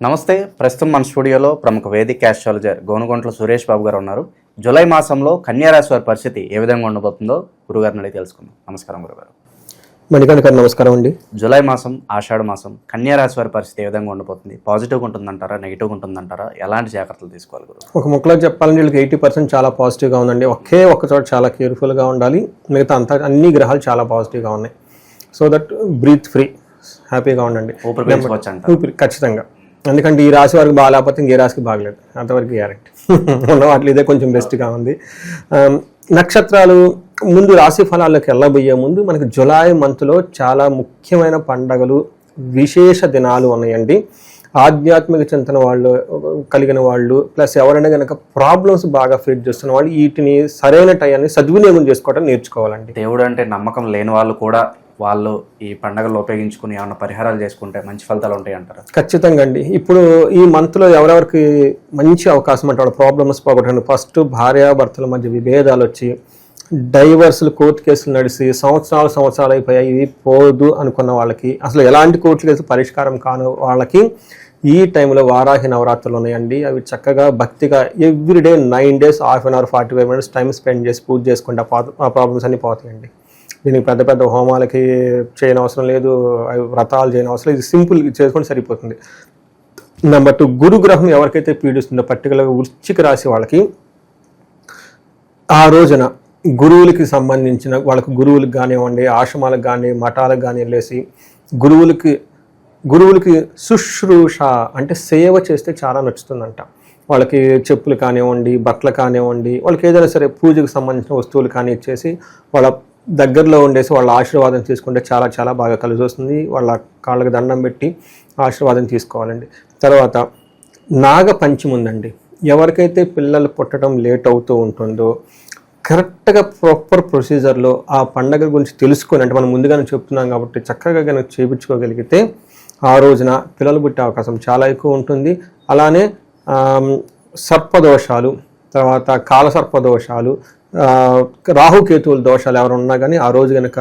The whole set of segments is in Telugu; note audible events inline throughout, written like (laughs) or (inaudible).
నమస్తే ప్రస్తుతం మన స్టూడియోలో ప్రముఖ వేదిక ఆస్ట్రాలజర్ గోనుగొంట్ల సురేష్ బాబు గారు ఉన్నారు. జూలై మాసంలో కన్యారాశి వారి పరిస్థితి ఏ విధంగా ఉండబోతుందో గురుగారిని అడిగి తెలుసుకుందాం. నమస్కారం గురుగారు. మణికంఠ గారు నమస్కారం అండి. జూలై మాసం ఆషాఢ మాసం కన్యారాశి వారి పరిస్థితి ఏ విధంగా ఉండబోతుంది? పాజిటివ్గా ఉంటుందంటారా నెగిటివ్గా ఉంటుందంటారా? ఎలాంటి జాగ్రత్తలు తీసుకోవాలి గురువు? ఒక ముక్కలో చెప్పాలంటే వీళ్ళకి ఎయిటీ పర్సెంట్ చాలా పాజిటివ్గా ఉందండి. ఒకే ఒక చోట చాలా కేర్ఫుల్గా ఉండాలి. మిగతా అంతా అన్ని గ్రహాలు చాలా పాజిటివ్గా ఉన్నాయి. సో దట్ బ్రీత్ ఫ్రీ హ్యాపీగా ఉండండి. ఊపిరి ఖచ్చితంగా. ఎందుకంటే ఈ రాశి వరకు బాగాలేకపోతే ఇంకే రాశికి బాగలేదు అంతవరకు గ్యారెంటీ (laughs) ఉన్న వాటిలో ఇదే కొంచెం బెస్ట్గా ఉంది. నక్షత్రాలు ముందు రాశి ఫలాల్లోకి వెళ్ళబోయే ముందు మనకు జులై మంత్లో చాలా ముఖ్యమైన పండగలు విశేష దినాలు ఉన్నాయండి. ఆధ్యాత్మిక చింతన వాళ్ళు కలిగిన వాళ్ళు ప్లస్ ఎవరైనా కనుక ప్రాబ్లమ్స్ బాగా ఫేస్ చేస్తున్న వాళ్ళు వీటిని సరైన టయాన్ని సద్వినియోగం చేసుకోవడం నేర్చుకోవాలండి. దేవుడు అంటే నమ్మకం లేని వాళ్ళు కూడా వాళ్ళు ఈ పండగలు ఉపయోగించుకుని ఏమైనా పరిహారాలు చేసుకుంటే మంచి ఫలితాలు ఉంటాయి అంటారు? ఖచ్చితంగా అండి. ఇప్పుడు ఈ మంత్లో ఎవరెవరికి మంచి అవకాశం అంటే వాళ్ళ ప్రాబ్లమ్స్ పోగొట్టండి. ఫస్ట్ భార్యాభర్తల మధ్య విభేదాలు వచ్చి డైవర్సులు కోర్టు కేసులు నడిచి సంవత్సరాలు సంవత్సరాలు అయిపోయాయి ఇది పోదు అనుకున్న వాళ్ళకి అసలు ఎలాంటి కోర్టు కేసులు పరిష్కారం కాను వాళ్ళకి ఈ టైంలో వారాహి నవరాత్రులు ఉన్నాయండి. అవి చక్కగా భక్తిగా everyday nine days half an hour forty five minutes time spend చేసి పూజ చేసుకుంటే ఆ పా- ఆ ప్రాబ్లమ్స్ అన్ని పోతాయండి. దీనికి పెద్ద పెద్ద హోమాలకి చేయని అవసరం లేదు అవి వ్రతాలు చేయని అవసరం లేదు. ఇది సింపుల్ చేసుకుంటే సరిపోతుంది. నెంబర్ టూ గురుగ్రహం ఎవరికైతే పీడిస్తుందో పర్టికులర్గా వృశ్చిక రాశి వాళ్ళకి ఆ రోజున గురువులకి సంబంధించిన వాళ్ళకు గురువులకు కానివ్వండి ఆశ్రమాలకు కానీ మఠాలకు కానీ వెళ్ళేసి గురువులకి గురువులకి శుశ్రూష అంటే సేవ చేస్తే చాలా నచ్చుతుందంట. వాళ్ళకి చెప్పులు కానివ్వండి బట్టలు కానివ్వండి వాళ్ళకి ఏదైనా సరే పూజకు సంబంధించిన వస్తువులు కానీ ఇచ్చేసి వాళ్ళ దగ్గరలో ఉండేసి వాళ్ళ ఆశీర్వాదం తీసుకుంటే చాలా చాలా బాగా కలిసి వస్తుంది. వాళ్ళ కాళ్ళకి దండం పెట్టి ఆశీర్వాదం తీసుకోవాలండి. తర్వాత నాగ పంచమి ఉందండి. ఎవరికైతే పిల్లలు పుట్టడం లేట్ అవుతూ ఉంటుందో కరెక్ట్గా ప్రాపర్ ప్రొసీజర్లో ఆ పండగ గురించి తెలుసుకొని అంటే మనం ముందుగానే చెప్తున్నాం కాబట్టి చక్కగా కనుక చేయించుకోగలిగితే ఆ రోజున పిల్లలు పుట్టే అవకాశం చాలా ఎక్కువ ఉంటుంది. అలానే సర్పదోషాలు తర్వాత కాలసర్పదోషాలు ఆ, రాహుకేతువుల దోషాలు ఎవరు ఉన్నా కానీ ఆ రోజు కనుక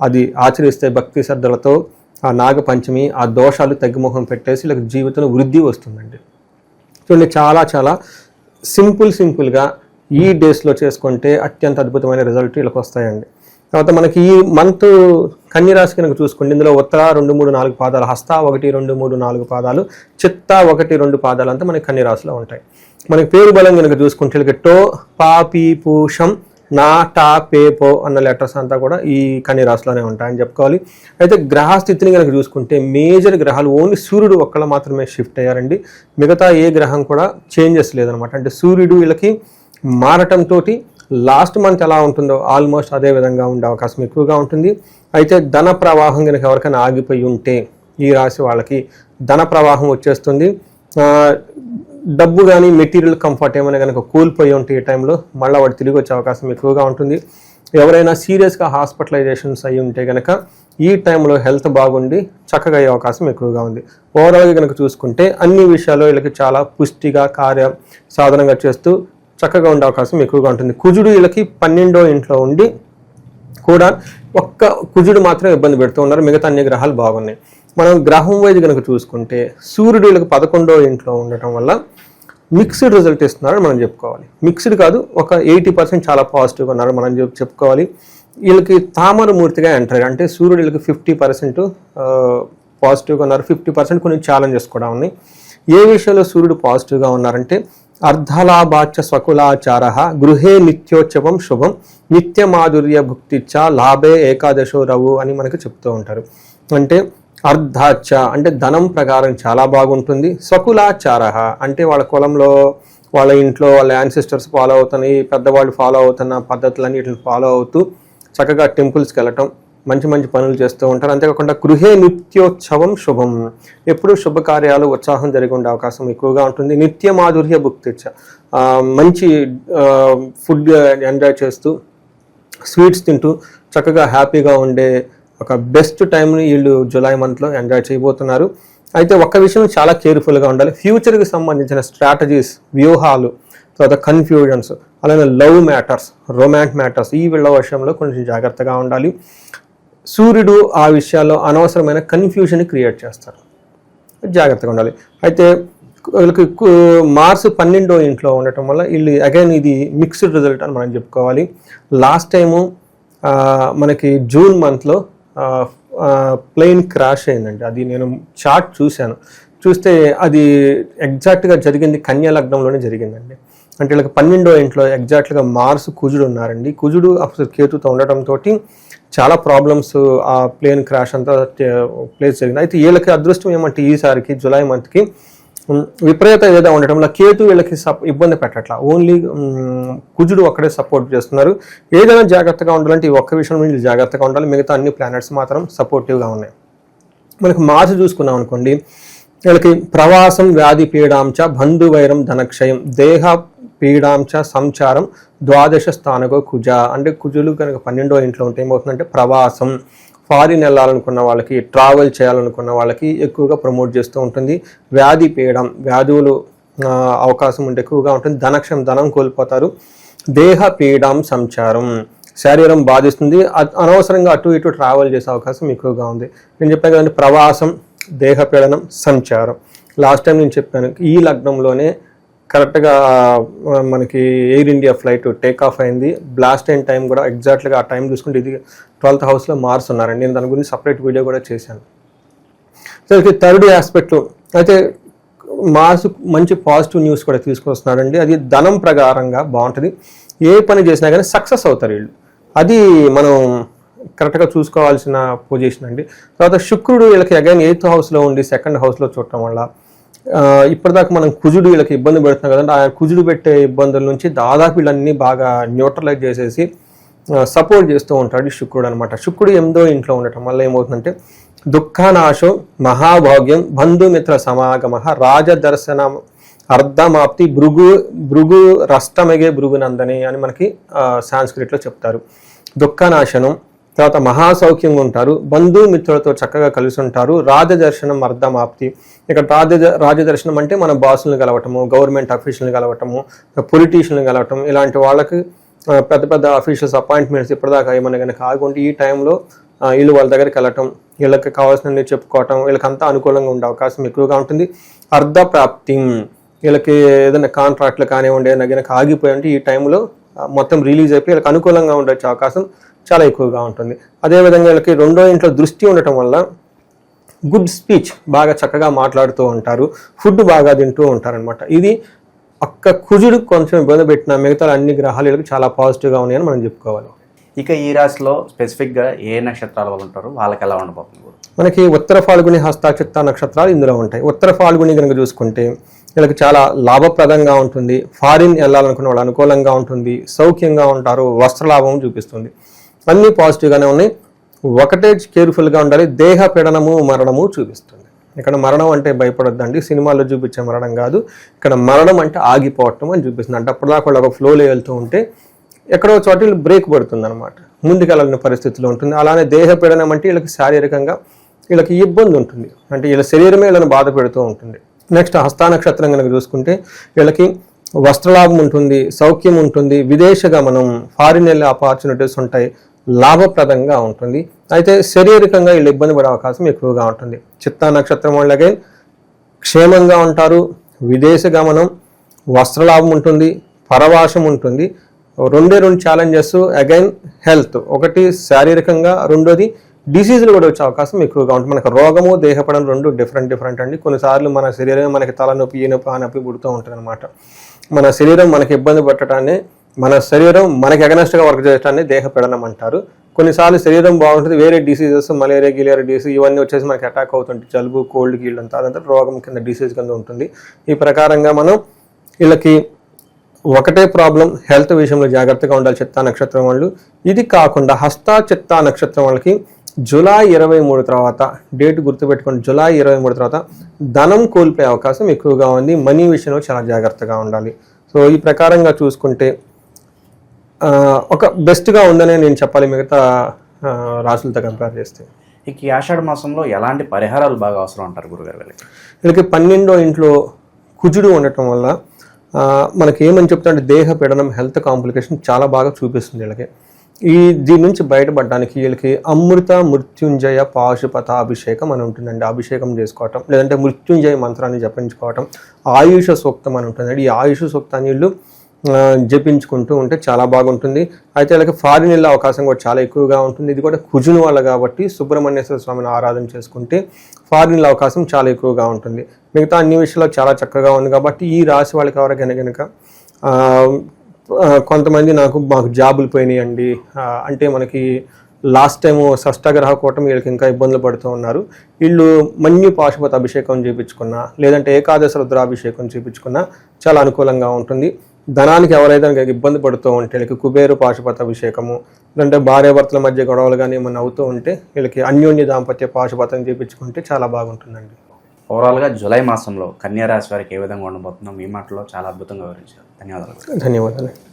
అది ఆచరిస్తే భక్తి శ్రద్ధలతో ఆ నాగపంచమి ఆ దోషాలు తగ్గుముఖం పెట్టేసి వీళ్ళకి జీవితంలో వృద్ధి వస్తుందండి. చూడండి చాలా చాలా సింపుల్ సింపుల్గా ఈ డేస్లో చేసుకుంటే అత్యంత అద్భుతమైన రిజల్ట్ వీళ్ళకి వస్తాయండి. తర్వాత మనకి ఈ మంత్ కన్యరాశి కనుక చూసుకోండి. ఇందులో ఉత్తర రెండు మూడు నాలుగు పాదాలు హస్త ఒకటి రెండు మూడు నాలుగు పాదాలు చిత్త ఒకటి రెండు పాదాలు అంతా మనకి కన్యరాశిలో ఉంటాయి. మనకి పేరు బలం కనుక చూసుకుంటే టో పా పీ పూషం నా టా పే పో అన్న లెటర్స్ అంతా కూడా ఈ కన్యరాశిలోనే ఉంటాయని చెప్పుకోవాలి. అయితే గ్రహస్థితిని కనుక చూసుకుంటే మేజర్ గ్రహాలు ఓన్లీ సూర్యుడు ఒక్కళ్ళు మాత్రమే షిఫ్ట్ అయ్యారండి. మిగతా ఏ గ్రహం కూడా చేంజెస్ లేదనమాట అంటే సూర్యుడు వీళ్ళకి మారటంతో లాస్ట్ మంత్ ఎలా ఉంటుందో ఆల్మోస్ట్ అదే విధంగా ఉండే అవకాశం ఎక్కువగా ఉంటుంది. అయితే ధన ప్రవాహం కనుక ఎవరికైనా ఆగిపోయి ఉంటే ఈ రాశి వాళ్ళకి ధన ప్రవాహం వచ్చేస్తుంది. డబ్బు కానీ మెటీరియల్ కంఫర్ట్ ఏమైనా కనుక కోల్పోయి ఉంటే ఈ టైంలో మళ్ళీ వాడు తిరిగి వచ్చే అవకాశం ఎక్కువగా ఉంటుంది. ఎవరైనా సీరియస్గా హాస్పిటలైజేషన్స్ అయి ఉంటే కనుక ఈ టైంలో హెల్త్ బాగుండి చక్కగా అయ్యే అవకాశం ఎక్కువగా ఉంది. ఓవరాల్గా కనుక చూసుకుంటే అన్ని విషయాల్లో వీళ్ళకి చాలా పుష్టిగా కార్య సాధనంగా చేస్తూ చక్కగా ఉండే అవకాశం ఎక్కువగా ఉంటుంది. కుజుడు వీళ్ళకి పన్నెండో ఇంట్లో ఉండి కూడా ఒక్క కుజుడు మాత్రం ఇబ్బంది పెడుతూ ఉన్నారు. మిగతా అన్ని గ్రహాలు బాగున్నాయి. మనం గ్రహం వైజ్ కనుక చూసుకుంటే సూర్యుడు వీళ్ళకి పదకొండో ఇంట్లో ఉండటం వల్ల మిక్స్డ్ రిజల్ట్ ఇస్తున్నారని మనం చెప్పుకోవాలి. మిక్స్డ్ కాదు ఒక ఎయిటీ పర్సెంట్ చాలా పాజిటివ్గా ఉన్నారు మనం చెప్పుకోవాలి. వీళ్ళకి తామరమూర్తిగా ఎంటర్ అంటే సూర్యుడు వీళ్ళకి ఫిఫ్టీ పర్సెంట్ పాజిటివ్గా ఉన్నారు. ఫిఫ్టీ పర్సెంట్ కొన్ని ఛాలెంజెస్ కూడా ఉన్నాయి. ఏ విషయంలో సూర్యుడు పాజిటివ్గా ఉన్నారంటే అర్ధలాభాచ స్వకులాచార గృహే నిత్యోత్సవం శుభం నిత్య మాధుర్య భుక్తిచ్చ లాభే ఏకాదశో రవు అని మనకు చెప్తూ ఉంటారు. అంటే అర్ధాచ అంటే ధనం ప్రకారం చాలా బాగుంటుంది. స్వకులాచార అంటే వాళ్ళ కులంలో వాళ్ళ ఇంట్లో వాళ్ళ యాన్సిస్టర్స్ ఫాలో అవుతున్నాయి పెద్దవాళ్ళు ఫాలో అవుతున్న పద్ధతులన్నిటిని ఫాలో అవుతూ చక్కగా టెంపుల్స్కి వెళ్ళటం మంచి మంచి పనులు చేస్తూ ఉంటారు. అంతేకాకుండా గృహే నిత్యోత్సవం శుభం. ఎప్పుడూ శుభకార్యాలు ఉత్సాహం జరిగి ఉండే అవకాశం ఎక్కువగా ఉంటుంది. నిత్య మాధుర్య భుక్తిచ్చ మంచి ఫుడ్ ఎంజాయ్ చేస్తూ స్వీట్స్ తింటూ చక్కగా హ్యాపీగా ఉండే ఒక బెస్ట్ టైంని వీళ్ళు జూలై మంత్లో ఎంజాయ్ చేయబోతున్నారు. అయితే ఒక్క విషయం చాలా కేర్ఫుల్గా ఉండాలి. ఫ్యూచర్కి సంబంధించిన స్ట్రాటజీస్ వ్యూహాలు తర్వాత కన్ఫ్యూజన్స్ అలానే లవ్ మ్యాటర్స్ రొమాంట్ మ్యాటర్స్ ఈ వీళ్ళ విషయంలో కొంచెం జాగ్రత్తగా ఉండాలి. సూర్యుడు ఆ విషయాల్లో అనవసరమైన కన్ఫ్యూజన్ క్రియేట్ చేస్తారు. జాగ్రత్తగా ఉండాలి. అయితే వీళ్ళకి మార్స్ పన్నెండో ఇంట్లో ఉండటం వల్ల వీళ్ళు అగైన్ ఇది మిక్స్డ్ రిజల్ట్ అని మనం చెప్పుకోవాలి. లాస్ట్ టైము మనకి జూన్ మంత్లో ప్లెయిన్ క్రాష్ అయిందండి. అది నేను చార్ట్ చూశాను. చూస్తే అది ఎగ్జాక్ట్గా జరిగింది కన్యా లగ్నంలోనే జరిగిందండి. అంటే వీళ్ళకి పన్నెండో ఇంట్లో ఎగ్జాక్ట్గా మార్స్ కుజుడు ఉన్నారండి. కుజుడు అప్పుడు కేతుతో ఉండటంతో చాలా ప్రాబ్లమ్స్ ఆ ప్లేన్ క్రాష్ అంతా ప్లేస్ జరిగింది. అయితే వీళ్ళకి అదృష్టం ఏమంటే ఈసారికి జూలై మంత్కి విపరీత ఏదో ఉండటం వల్ల కేతు వీళ్ళకి సప్ ఇబ్బంది పెట్టట్లా. ఓన్లీ కుజుడు ఒక్కడే సపోర్ట్ చేస్తున్నారు. ఏదైనా జాగ్రత్తగా ఉండాలంటే ఈ ఒక్క విషయం వీళ్ళు జాగ్రత్తగా ఉండాలి. మిగతా అన్ని ప్లానెట్స్ మాత్రం సపోర్టివ్గా ఉన్నాయి. మనకి మార్స్ చూసుకున్నాం అనుకోండి. వీళ్ళకి ప్రవాసం వ్యాధి పీడాంచ బంధువైరం ధనక్షయం దేహ పీడాంచ సంచారం ద్వాదశ స్థానకో కుజ. అంటే కుజులు కనుక పన్నెండో ఇంట్లో ఉంటే ఏమవుతుందంటే ప్రవాసం. ఫారిన్ వెళ్ళాలనుకున్న వాళ్ళకి ట్రావెల్ చేయాలనుకున్న వాళ్ళకి ఎక్కువగా ప్రమోట్ చేస్తూ ఉంటుంది. వ్యాధి పీడం వ్యాధువులు అవకాశం ఉంటే ఎక్కువగా ఉంటుంది. ధనక్షం ధనం కోల్పోతారు. దేహ పీడాం సంచారం. శరీరం బాధిస్తుంది. అ- అనవసరంగా అటు ఇటు ట్రావెల్ చేసే అవకాశం ఎక్కువగా ఉంది. నేను చెప్పాను కదండి ప్రవాసం దేహపీడనం సంచారం. లాస్ట్ టైం నేను చెప్పాను ఈ లగ్నంలోనే కరెక్ట్గా మనకి Air India flight take off అయింది. బ్లాస్ట్ అయిన టైం కూడా ఎగ్జాక్ట్గా ఆ టైం చూసుకుంటే ఇది ట్వెల్త్ హౌస్లో మార్స్ ఉన్నారండి. నేను దాని గురించి సపరేట్ వీడియో కూడా చేశాను. సో థర్డ్ ఆస్పెక్ట్ అయితే మార్స్ మంచి పాజిటివ్ న్యూస్ కూడా తీసుకొస్తున్నాడండి. అది ధనం ప్రకారంగా బాగుంటుంది. ఏ పని చేసినా కానీ సక్సెస్ అవుతారు వీళ్ళు. అది మనం కరెక్ట్గా చూసుకోవాల్సిన పొజిషన్ అండి. తర్వాత శుక్రుడు వీళ్ళకి అగైన్ ఎయిత్ హౌస్లో ఉండి సెకండ్ హౌస్లో చూడటం వల్ల ఇప్పటిదాకా మనం కుజుడు వీళ్ళకి ఇబ్బంది పెడుతున్నాం కదండి. ఆ కుజుడు పెట్టే ఇబ్బందుల నుంచి దాదాపు వీళ్ళన్నీ బాగా న్యూట్రలైజ్ చేసేసి సపోర్ట్ చేస్తూ ఉంటాడు శుక్రుడు అనమాట శుక్రుడు ఎనిమిదో ఇంట్లో ఉండటం వల్ల ఏమవుతుందంటే దుఃఖనాశం మహాభాగ్యం బంధుమిత్ర సమాగమ రాజదర్శనం అర్ధమాప్తి భృగు భృగు రష్టమగే భృగునందని అని మనకి సాంస్క్రిట్లో చెప్తారు. దుఃఖనాశనం తర్వాత మహాసౌఖ్యంగా ఉంటారు బంధుమిత్రులతో చక్కగా కలిసి ఉంటారు రాజదర్శనం అర్ధమాప్తి. ఇక్కడ రాజ రాజదర్శనం అంటే మన బాసులను కలవటము గవర్నమెంట్ అఫీషియల్ని కలవటము పొలిటీషియల్ని కలవటం ఇలాంటి వాళ్ళకి పెద్ద పెద్ద అఫీషియల్స్ అపాయింట్మెంట్స్ ఇప్పటిదాకా ఏమైనా కనుక ఆగుంటే ఈ టైంలో వీళ్ళు వాళ్ళ దగ్గరికి వెళ్ళటం వీళ్ళకి కావాల్సినవి చెప్పుకోవటం వీళ్ళకంతా అనుకూలంగా ఉండే అవకాశం ఎక్కువగా ఉంటుంది. అర్ధ ప్రాప్తి వీళ్ళకి ఏదైనా కాంట్రాక్ట్లు కానివ్వండి ఏదైనా కనుక ఆగిపోయి ఉంటే ఈ టైంలో మొత్తం రిలీజ్ అయిపోయి వీళ్ళకి అనుకూలంగా ఉండొచ్చే అవకాశం చాలా ఎక్కువగా ఉంటుంది. అదేవిధంగా వీళ్ళకి రెండో ఇంట్లో దృష్టి ఉండటం వల్ల గుడ్ స్పీచ్ బాగా చక్కగా మాట్లాడుతూ ఉంటారు. ఫుడ్ బాగా తింటూ ఉంటారనమాట ఇది ఒక్క కుజుడు కొంచెం ఇబ్బంది పెట్టిన మిగతా అన్ని గ్రహాలు వీళ్ళకి చాలా పాజిటివ్గా ఉన్నాయని మనం చెప్పుకోవాలి. ఇక ఈ రాశిలో స్పెసిఫిక్గా ఏ నక్షత్రాల వాళ్ళు ఉంటారో? వాళ్ళకి ఎలా ఉండబోతుంది మనకి ఉత్తర ఫాల్గుని హస్తాచిత్త నక్షత్రాలు ఇందులో ఉంటాయి. ఉత్తర ఫాల్గుని కనుక చూసుకుంటే వీళ్ళకి చాలా లాభప్రదంగా ఉంటుంది. ఫారిన్ వెళ్ళాలనుకున్న వాళ్ళు అనుకూలంగా ఉంటుంది. సౌఖ్యంగా ఉంటారు. వస్త్రలాభం చూపిస్తుంది. అన్నీ పాజిటివ్గానే ఉన్నాయి. ఒకటే కేర్ఫుల్గా ఉండాలి. దేహ పీడనము మరణము చూపిస్తుంది. ఇక్కడ మరణం అంటే భయపడొద్దండి. సినిమాల్లో చూపించే మరణం కాదు. ఇక్కడ మరణం అంటే ఆగిపోవటం అని చూపిస్తుంది. అంటే అప్పటిదాకా వాళ్ళు ఒక ఫ్లోలో వెళ్తూ ఉంటే ఎక్కడో చోట వీళ్ళు బ్రేక్ పడుతుంది అనమాట ముందుకెళ్ళని పరిస్థితిలో ఉంటుంది. అలానే దేహ పీడనం అంటే వీళ్ళకి శారీరకంగా వీళ్ళకి ఇబ్బంది ఉంటుంది. అంటే వీళ్ళ శరీరమే వీళ్ళని బాధ పెడుతూ ఉంటుంది. నెక్స్ట్ హస్తా నక్షత్రం కనుక చూసుకుంటే వీళ్ళకి వస్త్రలాభం ఉంటుంది సౌఖ్యం ఉంటుంది విదేశ గమనం ఫారిన్ వెళ్ళే ఆపర్చునిటీస్ ఉంటాయి. లాభప్రదంగా ఉంటుంది. అయితే శారీరకంగా వీళ్ళు ఇబ్బంది పడే అవకాశం ఎక్కువగా ఉంటుంది. చిత్తా నక్షత్రం వాళ్ళకే క్షేమంగా ఉంటారు. విదేశ గమనం వస్త్రలాభం ఉంటుంది పరవాసం ఉంటుంది. రెండే రెండు ఛాలెంజెస్ అగైన్ హెల్త్ ఒకటి శారీరకంగా రెండోది డిసీజులు కూడా వచ్చే అవకాశం ఎక్కువగా ఉంటుంది. మనకు రోగము దేహపడం రెండు డిఫరెంట్ డిఫరెంట్ అండి. కొన్నిసార్లు మన శరీరం మనకి తలనొప్పి ఈ నొప్పి ఆ నొప్పి పుడుతూ ఉంటుంది అనమాట మన శరీరం మనకి ఇబ్బంది పెట్టడాన్ని మన శరీరం మనకి అగనెస్ట్గా వర్క్ చేయడాన్ని దేహపీడనం అంటారు. కొన్నిసార్లు శరీరం బాగుంటుంది వేరే డిసీజెస్ మలేరియా గిలేరియా డిసీజ్ ఇవన్నీ వచ్చేసి మనకి అటాక్ అవుతుంటాయి. జలుబు కోల్డ్ గీల్డ్ అంతా అదంతా రోగం కింద డిసీజ్ కింద ఉంటుంది. ఈ ప్రకారంగా మనం వీళ్ళకి ఒకటే ప్రాబ్లం హెల్త్ విషయంలో జాగ్రత్తగా ఉండాలి చిత్తా నక్షత్రం వాళ్ళు. ఇది కాకుండా హస్త చిత్తా నక్షత్రం వాళ్ళకి జులై ఇరవై మూడు తర్వాత డేట్ గుర్తుపెట్టుకోండి జులై ఇరవై మూడు తర్వాత ధనం కోల్పోయే అవకాశం ఎక్కువగా ఉంది. మనీ విషయంలో చాలా జాగ్రత్తగా ఉండాలి. సో ఈ ప్రకారంగా చూసుకుంటే ఒక బెస్ట్గా ఉందనే నేను చెప్పాలి మిగతా రాసులతో కంపేర్ చేస్తే. ఇక ఈ ఆషాఢ మాసంలో ఎలాంటి పరిహారాలు బాగా అవసరం అంటారు గురుగారు వీళ్ళకి వీళ్ళకి పన్నెండో ఇంట్లో కుజుడు ఉండటం వల్ల మనకి ఏమని చెప్తుంటే దేహ పీడనం హెల్త్ కాంప్లికేషన్ చాలా బాగా చూపిస్తుంది వీళ్ళకి. ఈ దీని నుంచి బయటపడడానికి వీళ్ళకి అమృత మృత్యుంజయ పాశుపత అభిషేకం అని ఉంటుందండి. అభిషేకం చేసుకోవటం లేదంటే మృత్యుంజయ మంత్రాన్ని జపించుకోవటం ఆయుష సూక్తం అని ఉంటుందండి. ఈ ఆయుష సూక్తాన్ని వీళ్ళు జపించుకుంటూ ఉంటే చాలా బాగుంటుంది. అయితే అలాగే ఫారిన్ వెళ్ళే అవకాశం కూడా చాలా ఎక్కువగా ఉంటుంది. ఇది కూడా కుజుని వాళ్ళ కాబట్టి సుబ్రహ్మణ్యేశ్వర స్వామిని ఆరాధన చేసుకుంటే ఫారిన్ వెళ్ళే అవకాశం చాలా ఎక్కువగా ఉంటుంది. మిగతా అన్ని విషయాల్లో చాలా చక్కగా ఉంది కాబట్టి ఈ రాశి వాళ్ళకి ఎవరికైనా కనుక కొంతమంది నాకు మాకు జాబులు పోయినాయండి. అంటే మనకి లాస్ట్ టైము షష్టగ్రహ కూటమి వీళ్ళకి ఇంకా ఇబ్బందులు పడుతూ ఉన్నారు. వీళ్ళు మన్యు పాశుపత అభిషేకం చేయించుకున్నా లేదంటే ఏకాదశ రుద్రాభిషేకం చేయించుకున్నా చాలా అనుకూలంగా ఉంటుంది. ధనానికి ఎవరైతే కనుక ఇబ్బంది పడుతూ ఉంటే వీళ్ళకి కుబేరు పాశుపత అభిషేకము లేదంటే భార్యాభర్తల మధ్య గొడవలు కానీ ఏమన్నా అవుతూ ఉంటే వీళ్ళకి అన్యోన్య దాంపత్య పాశుపతం చేయించుకుంటే చాలా బాగుంటుందండి. ఓవరాల్గా జూలై మాసంలో కన్యా రాశి వారికి ఏ విధంగా ఉండబోతుందో మీ మాటలో చాలా అద్భుతంగా వివరించారు. ధన్యవాదాలు. ధన్యవాదాలు.